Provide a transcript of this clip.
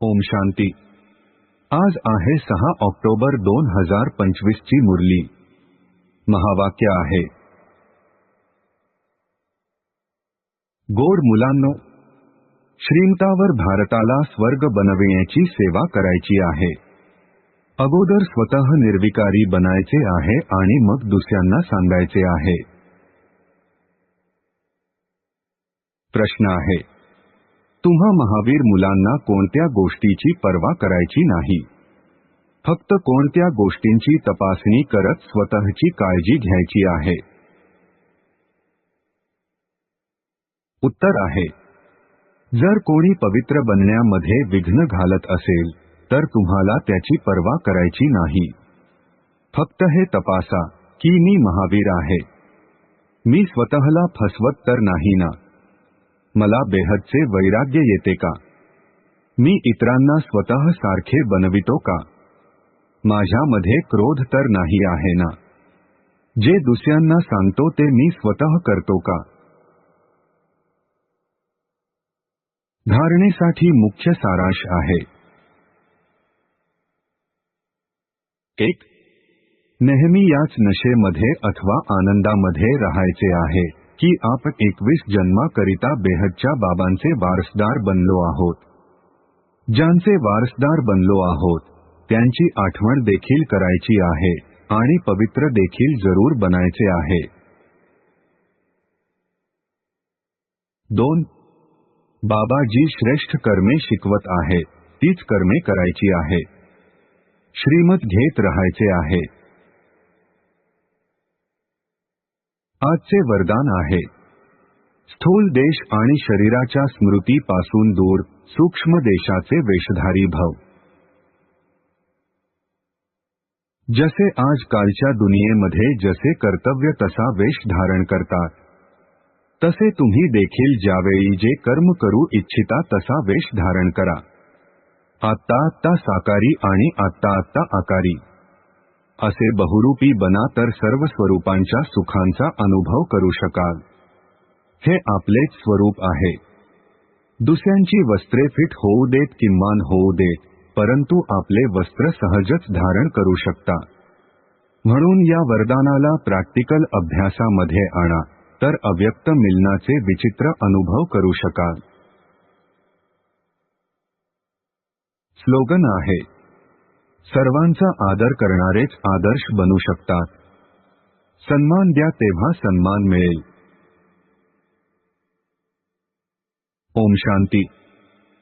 ओम शांती. आज आहे सहा ऑक्टोबर दोन हजार पंचवीस ची मुरली. महावाक्य आहे. गोड मुलांनो श्रीमतावर भारताला स्वर्ग बनविण्याची सेवा करायची आहे. अगोदर स्वतः निर्विकारी बनायचे आहे आणि मग दुसऱ्यांना सांगायचे आहे. प्रश्न आहे. तुम्हा महावीर मुलांना कोणत्या गोष्टीची पर्वा करायची नाही? फक्त कोणत्या गोष्टींची तपासणी करत स्वतःची काळजी घ्यायची आहे? उत्तर आहे. जर कोणी पवित्र बनण्यामध्ये विघ्न घालत असेल तर तुम्हाला त्याची पर्वा करायची नाही. फक्त हे तपासा की मी महावीर आहे. मी स्वतःला फसवत तर नाही ना? मला बेहदचे वैराग्य येते का। मी इतरांना स्वतः सारखे बनवितो का। माझ्यामध्ये क्रोध तर नाही आहे ना। जे दुसऱ्यांना सांगतो ते मी स्वतः करतो का। धारणेसाठी मुख्य सारांश आहे. एक, नेहमी याच नशेमध्ये अथवा आनंदामध्ये राहायचे आहे. की आपण एकवीस जन्माकरिता बेहदच्या बाबांचे वारसदार बनलो आहोत. ज्यांचे वारसदार बनलो आहोत त्यांची आठवण देखील करायची आहे आणि पवित्र देखील जरूर बनायचे आहे. दोन बाबाजी श्रेष्ठ कर्मे शिकवत आहेत तीच कर्मे करायची आहे. श्रीमत घेत राहायचे आहे. आजचे वरदान आहे. स्थूल देश आणि शरीराच्या स्मृतीपासून दूर सूक्ष्म देशाचे वेशधारी भव. जसे आजकालच्या दुनियेमध्ये जसे कर्तव्य तसा वेश धारण करतात तसे तुम्ही देखील ज्यावेळी जे कर्म करू इच्छिता तसा वेश धारण करा. आत्ता आत्ता साकारी आणि आत्ता आत्ता आकारी. असे बहुरूपी बना तर सर्व स्वरूपांच्या सुखांचा अनुभव करू शकाल. हे आपलेच स्वरूप आहे. दुसऱ्यांची वस्त्रे फिट होऊ देत किमान होऊ देत परंतु आपले वस्त्र सहजच धारण करू शकता. म्हणून या वरदानाला प्रॅक्टिकल अभ्यासामध्ये आणा तर अव्यक्त मिलनाचे विचित्र अनुभव करू शकाल. स्लोगन आहे सर्वांचा आदर करणारेच आदर्श बनू शकतात. सन्मान द्या तेव्हा सन्मान मिळेल. ओम शांती.